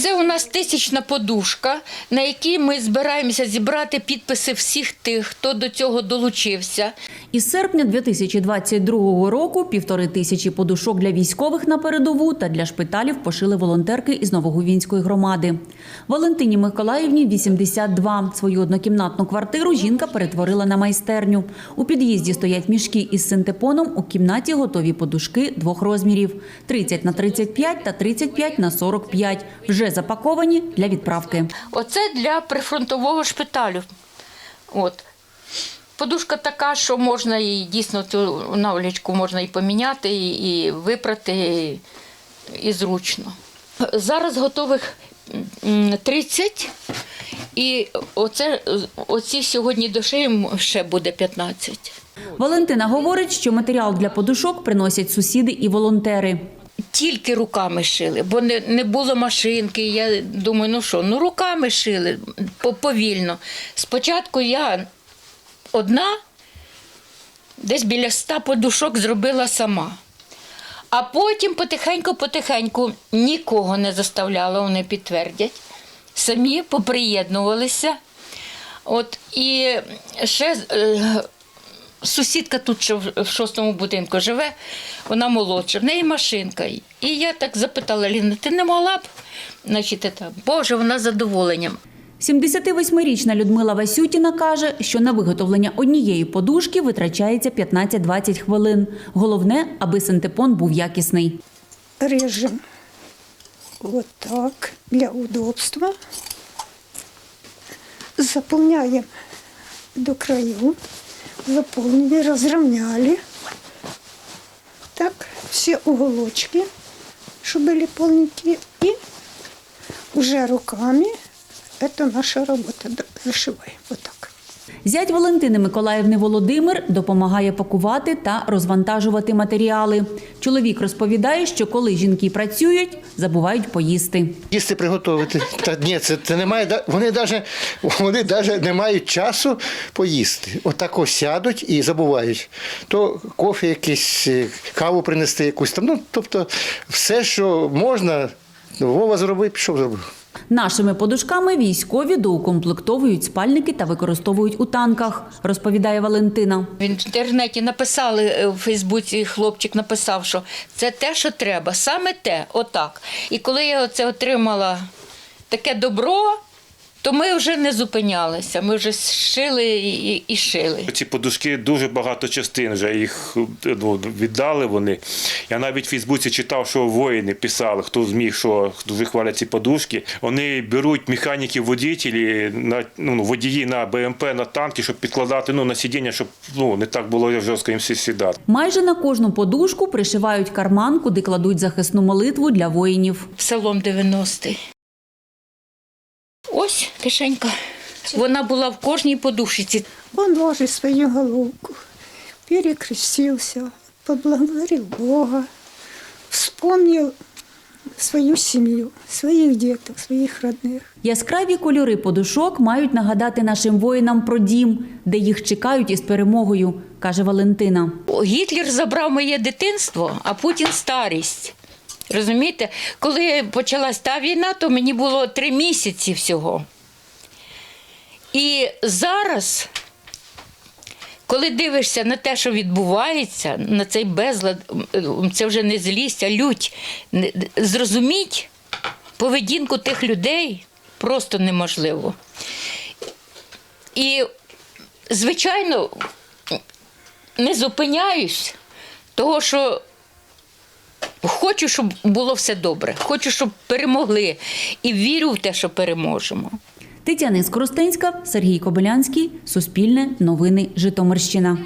Це у нас тисячна подушка, на якій ми збираємося зібрати підписи всіх тих, хто до цього долучився. Із серпня 2022 року півтори тисячі подушок для військових на передову та для шпиталів пошили волонтерки із Новогувінської громади. Валентині Миколаївні 82. Свою однокімнатну квартиру жінка перетворила на майстерню. У під'їзді стоять мішки із синтепоном. У кімнаті готові подушки двох розмірів: 30 на 35 та 35 на 45. Вже запаковані для відправки. Оце для прифронтового шпиталю. От. Подушка така, що можна її дійсно цю наволічку можна і поміняти, і, і випрати, і, і зручно. Зараз готових 30, і оце, оці сьогодні до шиї ще буде 15. Валентина говорить, що матеріал для подушок приносять сусіди і волонтери. Тільки руками шили, бо не, не було машинки. Я думаю, ну що, ну руками шили повільно. Спочатку я одна, десь біля ста подушок зробила сама. А потім потихеньку-потихеньку нікого не заставляла, вони підтвердять. Самі поприєднувалися. От, і ще е, сусідка тут в в шостому будинку живе, вона молодша, в неї машинка. І я так запитала Ліна, ти не могла б? Значить, та, Боже, вона з задоволенням. 78-річна Людмила Васютіна каже, що на виготовлення однієї подушки витрачається 15-20 хвилин. Головне, аби синтепон був якісний. режем вот для удобства. Заполняем до краев, заполнили, разровняли. Так, все уголочки, чтобы были полненькие. И уже руками это наша работа. Да, Зашиваем вот. Зять Валентини Миколаївни Володимир допомагає пакувати та розвантажувати матеріали. Чоловік розповідає, що коли жінки працюють, забувають поїсти. Їсти приготувати. Та ні, це, це немає. Вони навіть вони даже не мають часу поїсти. Отак ось сядуть і забувають. То кофе якийсь, е, каву принести якусь там. Ну, тобто, все, що можна, Вова зробив, пішов зробив. Нашими подушками військові доукомплектовують спальники та використовують у танках, розповідає Валентина. В інтернеті написали е, в Фейсбуці, хлопчик написав, що це те, що треба, саме те, отак. І коли я це отримала таке добро, то ми вже не зупинялися. Ми вже шили і, і, шили. Ці подушки дуже багато частин вже їх ну, віддали вони. Я навіть в Фейсбуці читав, що воїни писали, хто зміг, що дуже хвалять ці подушки. Вони беруть механіків водітелі на ну, водії на БМП, на танки, щоб підкладати ну, на сидіння, щоб ну, не так було жорстко їм всі сідати. Майже на кожну подушку пришивають карман, куди кладуть захисну молитву для воїнів. Псалом 90-й. Ось кишенька. Вона була в кожній подушці. Он ложит свою головку, перекрестился, поблагодарил Бога, вспомнил свою семью, своих деток, своих родных. Яскраві кольори подушок мають нагадати нашим воїнам про дім, де їх чекають із перемогою, каже Валентина. Гітлер забрав моє дитинство, а Путін старість. Розумієте, коли почалась та війна, то мені було три місяці всього. І зараз, коли дивишся на те, що відбувається, на цей безлад, це вже не злість, а лють. Зрозуміть поведінку тих людей просто неможливо. І, звичайно, не зупиняюсь, того що хочу, щоб було все добре. Хочу, щоб перемогли. І вірю в те, що переможемо. Тетяна Скоростенська, Сергій Кобилянський, Суспільне, Новини, Житомирщина.